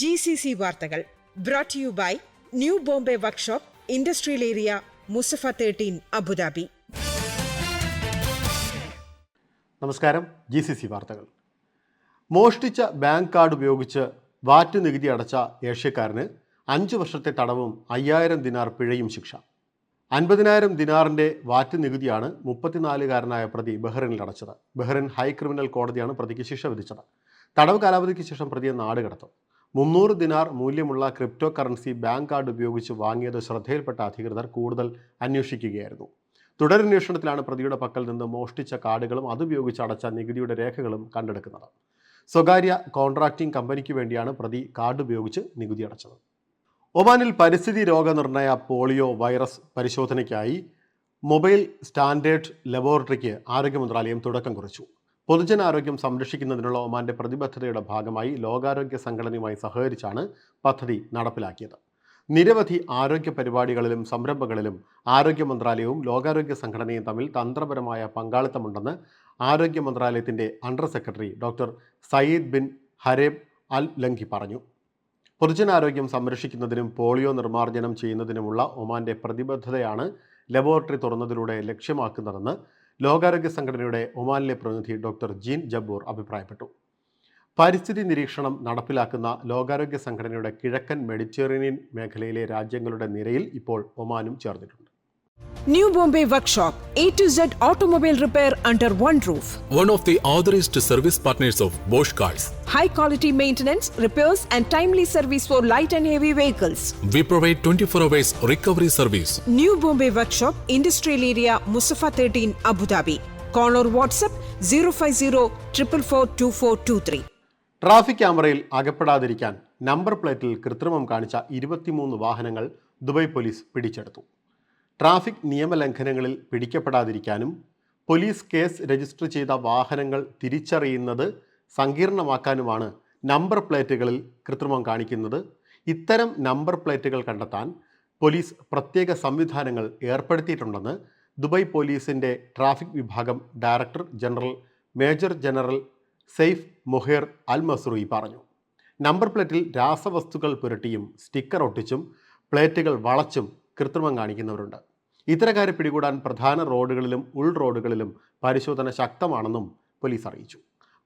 G C C വാർത്തകൾ brought you by New Bombay workshop industrial area Musaffah thirteen Abu Dhabi നമസ്കാരം. G C C വാർത്തകൾ. മോഷ്ടിച്ച bank card ഉപയോഗിച്ച് വാറ്റ് നികുതി അടച്ച ഏഷ്യക്കാരന് അഞ്ച് വർഷത്തെ തടവും അയ്യായിരം ദിനാർ പിഴയും ശിക്ഷ. അൻപതിനായിരം ദിനാറിന്റെ വാറ്റ് നികുതിയാണ് മുപ്പത്തിനാലുകാരനായ പ്രതി ബഹ്റിനിൽ അടച്ചത്. ബഹ്റിൻ ഹൈ ക്രിമിനൽ കോടതിയാണ് പ്രതിക്ക് ശിക്ഷ വിധിച്ചത്. തടവ് കാലാവധിക്ക് ശേഷം പ്രതിയെ നാട് കടത്തും മുന്നൂറ് ദിനാർ മൂല്യമുള്ള ക്രിപ്റ്റോ കറൻസി ബാങ്ക് കാർഡ് ഉപയോഗിച്ച് വാങ്ങിയത് ശ്രദ്ധയിൽപ്പെട്ട അധികൃതർ കൂടുതൽ അന്വേഷിക്കുകയായിരുന്നു. തുടരന്വേഷണത്തിലാണ് പ്രതിയുടെ പക്കൽ നിന്ന് മോഷ്ടിച്ച കാർഡുകളും അതുപയോഗിച്ച് അടച്ച നികുതിയുടെ രേഖകളും കണ്ടെടുക്കുന്നത്. സ്വകാര്യ കോൺട്രാക്റ്റിംഗ് കമ്പനിക്ക് വേണ്ടിയാണ് പ്രതി കാർഡ് ഉപയോഗിച്ച് നികുതി അടച്ചത്. ഒമാനിൽ പരിസ്ഥിതി രോഗനിർണയ പോളിയോ വൈറസ് പരിശോധനയ്ക്കായി മൊബൈൽ സ്റ്റാൻഡേർഡ് ലബോറട്ടറിക്ക് ആരോഗ്യ മന്ത്രാലയം തുടക്കം കുറിച്ചു. പൊതുജനാരോഗ്യം സംരക്ഷിക്കുന്നതിനുള്ള ഒമാന്റെ പ്രതിബദ്ധതയുടെ ഭാഗമായി ലോകാരോഗ്യ സംഘടനയുമായി സഹകരിച്ചാണ് പദ്ധതി നടപ്പിലാക്കിയത്. നിരവധി ആരോഗ്യ പരിപാടികളിലും സംരംഭങ്ങളിലും ആരോഗ്യ മന്ത്രാലയവും ലോകാരോഗ്യ സംഘടനയും തമ്മിൽ തന്ത്രപരമായ പങ്കാളിത്തമുണ്ടെന്ന് ആരോഗ്യ മന്ത്രാലയത്തിന്റെ under secretary doctor Sayyid bin Hareb al Lamki പറഞ്ഞു. പൊതുജനാരോഗ്യം സംരക്ഷിക്കുന്നതിനും പോളിയോ നിർമ്മാർജനം ചെയ്യുന്നതിനുമുള്ള ഒമാന്റെ പ്രതിബദ്ധതയാണ് ലബോറട്ടറി തുറന്നതിലൂടെ ലക്ഷ്യമാക്കുന്നതെന്ന് ലോകാരോഗ്യ സംഘടനയുടെ ഒമാനിലെ പ്രതിനിധി ഡോക്ടർ ജീൻ ജബൂർ അഭിപ്രായപ്പെട്ടു. പരിസ്ഥിതി നിരീക്ഷണം നടപ്പിലാക്കുന്ന ലോകാരോഗ്യ സംഘടനയുടെ കിഴക്കൻ മെഡിറ്ററേനിയൻ മേഖലയിലെ രാജ്യങ്ങളുടെ നിരയിൽ ഇപ്പോൾ ഒമാനും ചേർന്നിട്ടുണ്ട്. New Bombay Workshop, A to Z automobile repair under one roof. one of the authorized service partners of Bosch Cars. high quality maintenance, repairs, and timely service for light and heavy vehicles. We provide 24 hours recovery service. New Bombay Workshop, Industrial Area, Musafa 13, Abu Dhabi. Call or WhatsApp 050 444 traffic ക്യാമറയിൽ അകപ്പെടാതിരിക്കാൻ number പ്ലേറ്റിൽ കൃത്രിമം കാണിച്ച ഇരുപത്തിമൂന്ന് വാഹനങ്ങൾ Dubai police പിടിച്ചെടുത്തു traffic നിയമലംഘനങ്ങളിൽ പിടിക്കപ്പെടാതിരിക്കാനും പോലീസ് കേസ് രജിസ്റ്റർ ചെയ്ത വാഹനങ്ങൾ തിരിച്ചറിയുന്നത് സങ്കീർണമാക്കാനുമാണ് നമ്പർ പ്ലേറ്റുകളിൽ കൃത്രിമം കാണിക്കുന്നത്. ഇത്തരം നമ്പർ പ്ലേറ്റുകൾ കണ്ടെത്താൻ പോലീസ് പ്രത്യേക സംവിധാനങ്ങൾ ഏർപ്പെടുത്തിയിട്ടുണ്ടെന്ന് ദുബായ് പോലീസിന്റെ ട്രാഫിക് വിഭാഗം director general major general Saif Moher al Mazrouei പറഞ്ഞു. നമ്പർ പ്ലേറ്റിൽ രാസവസ്തുക്കൾ പുരട്ടിയും സ്റ്റിക്കർ ഒട്ടിച്ചും പ്ലേറ്റുകൾ വളച്ചും കൃത്രിമം കാണിക്കുന്നവരുണ്ട്. ഇത്തരക്കാരെ പിടികൂടാൻ പ്രധാന റോഡുകളിലും ഉൾ റോഡുകളിലും പരിശോധന ശക്തമാണെന്നും പോലീസ് അറിയിച്ചു.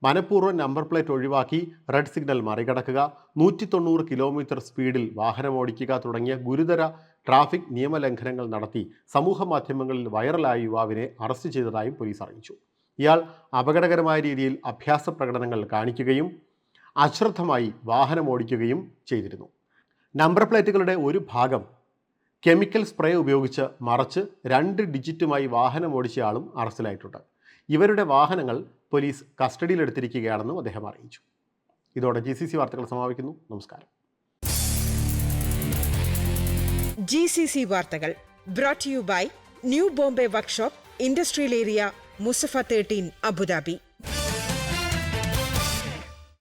മനഃപൂർവം നമ്പർ പ്ലേറ്റ് ഒഴിവാക്കി റെഡ് സിഗ്നൽ മറികടക്കുക നൂറ്റി തൊണ്ണൂറ് കിലോമീറ്റർ സ്പീഡിൽ വാഹനമോടിക്കുക തുടങ്ങിയ ഗുരുതര ട്രാഫിക് നിയമലംഘനങ്ങൾ നടത്തി സമൂഹ മാധ്യമങ്ങളിൽ വൈറലായ യുവാവിനെ അറസ്റ്റ് ചെയ്തതായും പോലീസ് അറിയിച്ചു. ഇയാൾ അപകടകരമായ രീതിയിൽ അഭ്യാസ പ്രകടനങ്ങൾ കാണിക്കുകയും അശ്രദ്ധമായി വാഹനമോടിക്കുകയും ചെയ്തിരുന്നു. നമ്പർ പ്ലേറ്റുകളുടെ ഒരു ഭാഗം കെമിക്കൽ സ്പ്രേ ഉപയോഗിച്ച് മറച്ച് രണ്ട് ഡിജിറ്റുമായി വാഹനം ഓടിച്ചയാളും അറസ്റ്റിലായിട്ടുണ്ട്. ഇവരുടെ വാഹനങ്ങൾ പോലീസ് കസ്റ്റഡിയിലെടുത്തിരിക്കുകയാണെന്നും അദ്ദേഹം അറിയിച്ചു. ഇതോടെ ജി സി സി വാർത്തകൾ സമാപിക്കുന്നു. നമസ്കാരം. ജി സി സി വാർത്തകൾ brought you by New Bombay workshop industrial area Musaffah thirteen Abu Dhabi